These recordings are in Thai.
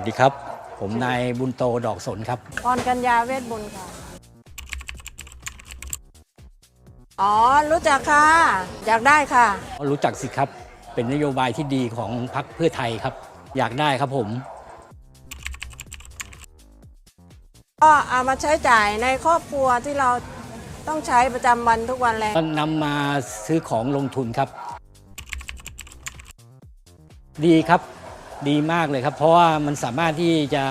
วัสดีครับ ผมนายบุญโตดอกสนครับพรกัญญาเวทบุญค่ะ อ๋อ รู้จักค่ะ อยากได้ค่ะ รู้จักสิครับ เป็นนโยบายที่ดีของพรรคเพื่อไทยครับ อยากได้ครับผม ก็เอามาใช้จ่ายในครอบครัวที่เราต้องใช้ประจำวันทุกวันแหละก็นำมาซื้อของลงทุนครับ ดีครับ ดีมากเลยครับ เพราะว่ามันสามารถที่จะ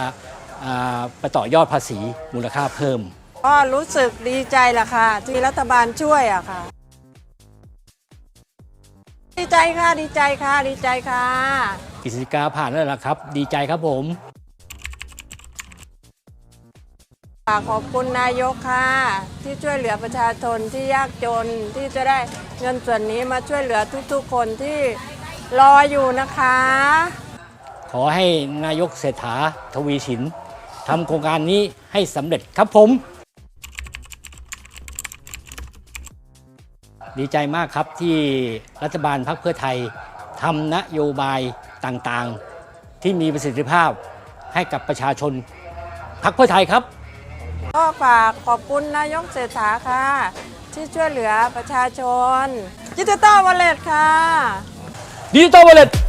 อ่าไปต่อยอดภาษีมูลค่าเพิ่ม ก็รู้สึกดีใจล่ะค่ะ ที่รัฐบาลช่วยอะค่ะ ดีใจค่ะดีใจค่ะดีใจค่ะกิจกาผ่านแล้วล่ะครับ ดีใจครับผมฝากขอบคุณนายกค่ะ ที่ช่วยเหลือประชาชนที่ยากจนที่จะได้เงินส่วนนี้มาช่วยเหลือทุกๆคนที่รออยู่นะคะ ขอให้นายกเศรษฐาทวีสินทำโครงการนี้ให้สำเร็จครับผม ดีใจมากครับที่รัฐบาลพรรคเพื่อไทยทำนโยบายต่างๆ ที่มีประสิทธิภาพให้กับประชาชนพรรคเพื่อไทยครับ ก็ฝากขอบคุณนายกเศรษฐาค่ะ ที่ช่วยเหลือประชาชนดิจิตอลวอลเล็ตค่ะดิจิตอลวอลเล็ตเยี่ยม